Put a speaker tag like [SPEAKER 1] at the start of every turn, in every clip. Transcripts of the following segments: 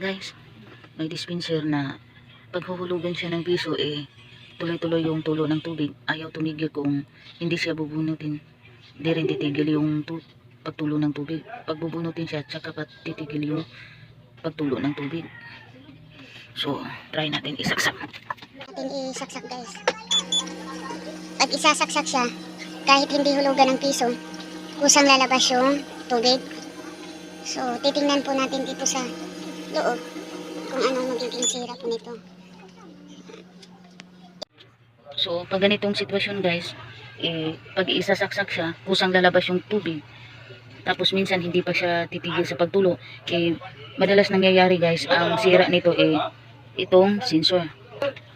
[SPEAKER 1] Guys, may dispenser na paghuhulugan siya ng piso eh tuloy-tuloy yung tulo ng tubig. Ayaw tumigil kung hindi siya bubunutin. Hindi rin titigil yung tu pagtulo ng tubig. Pag bubunutin siya, tsaka pa titigil yung pagtulo ng tubig. So, try natin isaksak.
[SPEAKER 2] natin isaksak guys. Pag isasaksak siya, kahit hindi hulugan ng piso, kusang lalabas yung tubig. So, titingnan po natin dito sa loob kung anong magiging sira po nito.
[SPEAKER 1] So, pag ganitong sitwasyon guys, eh, pag isasaksak siya, kusang lalabas yung tubig. Tapos minsan hindi pa siya titigil sa pagtulo. Eh, madalas nangyayari guys, ang sira nito eh, itong sensor.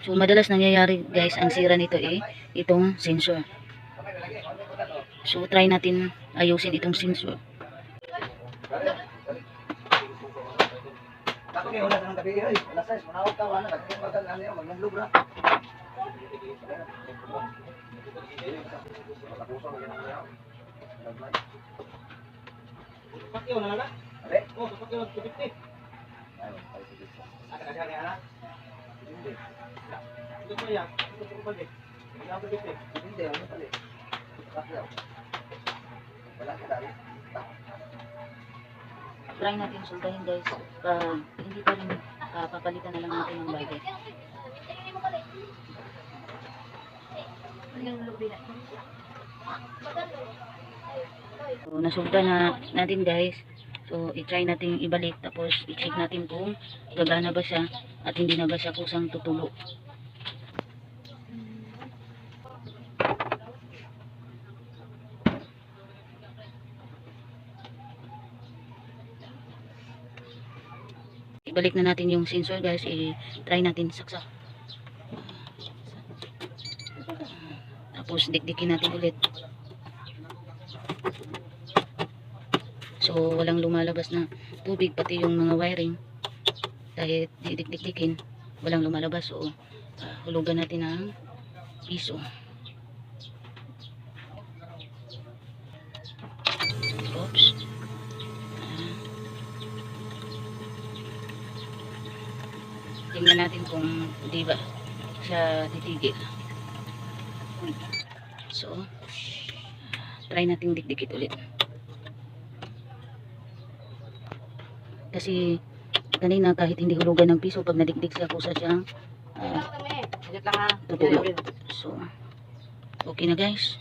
[SPEAKER 1] So, madalas nangyayari guys, ang sira nito eh, itong sensor. So, try natin ayusin itong sensor.
[SPEAKER 3] Ako ni wala nang gabi ay alas 6 manawag ka wala nagkumagal ano yun magnumlog na. Pakyo na lang. Ale, oh, pakyo na 250. Ayun, ay sige. Asa ka siya ana? Hindi. Ito ko yan. Ito ko balik. Hindi ako 250. Hindi, ano pala. Pakyo. Wala ka dali.
[SPEAKER 1] Try natin sultahin guys. Pag hindi pa rin, ah, papalitan na lang natin ng bagay. So, nasulta na natin guys. So, i-try natin ibalik tapos i-check natin kung gagana ba siya at hindi na ba siya kusang tutulo. Ibalik na natin yung sensor guys. I-try natin saksak. Tapos dikdikin natin ulit. So, walang lumalabas na tubig, pati yung mga wiring. Dahil didikdikin, walang lumalabas. So, hulugan natin ng piso. Tingnan natin kung di ba siya titigil. So, try natin dikdikit ulit. Kasi kanina kahit hindi hulugan ng piso pag nadikdik siya kusa ah,
[SPEAKER 3] Saglit lang ha.
[SPEAKER 1] So, okay na guys.